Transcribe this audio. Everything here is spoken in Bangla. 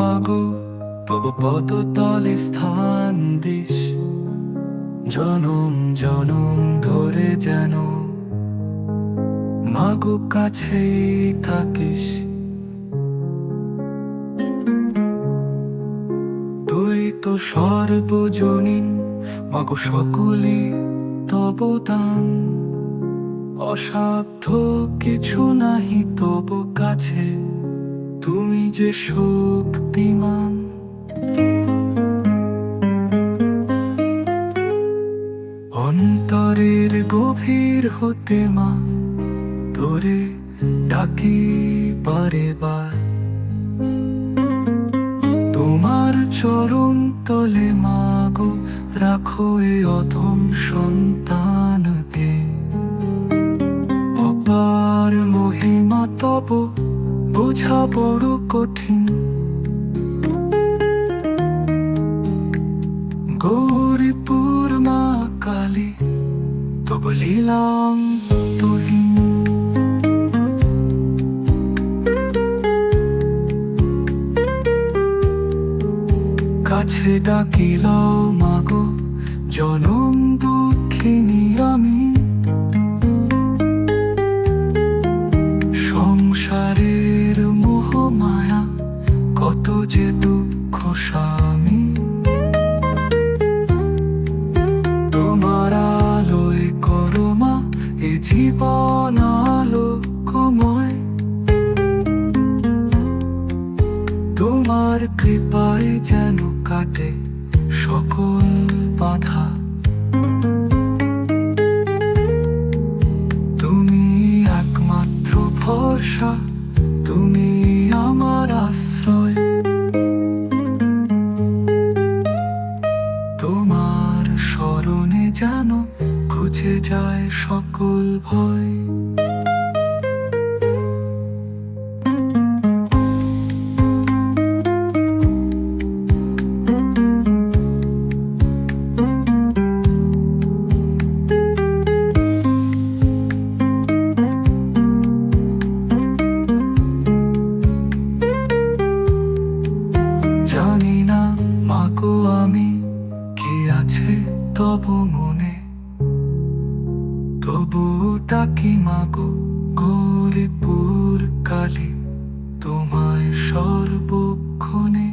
মাগো পদতলে স্থান দিস। জনম জনম ধরে যেন মাগো কাছেই থাকিস। তুই তো সর্বজনীন, মাগো সকলে তব দান অসাধ্য কিছু নাহি, তব কাছে তুমি যে শক্তিমান। অন্তরের গভীর হতে মা, তোরে ডাকি বারে বার। তোমার চরণ তলে মাগো রাখো এ অধম সন্তানকে। অপার মহিমা তব বোঝা বড় কঠিন। গৌরীপুর মা কালী, তব লীলাম তুহিন। কাছে ডাকিলাও মাগো, জনম দুঃখিনী আমি। যে দুঃখ স্বামী। তোমার আলোয় করমা, এ জীবন আলোকময়। তোমার কৃপায় যেন কাটে সকল বাধা। তুমি একমাত্র ভরসা। খুঁজে যায় সকল ভয়। জানি না মাগো আমি কি আছে তব মনে তবু ডাকি মাগো গৌরীপুর কালী তোমায় সর্বক্ষণে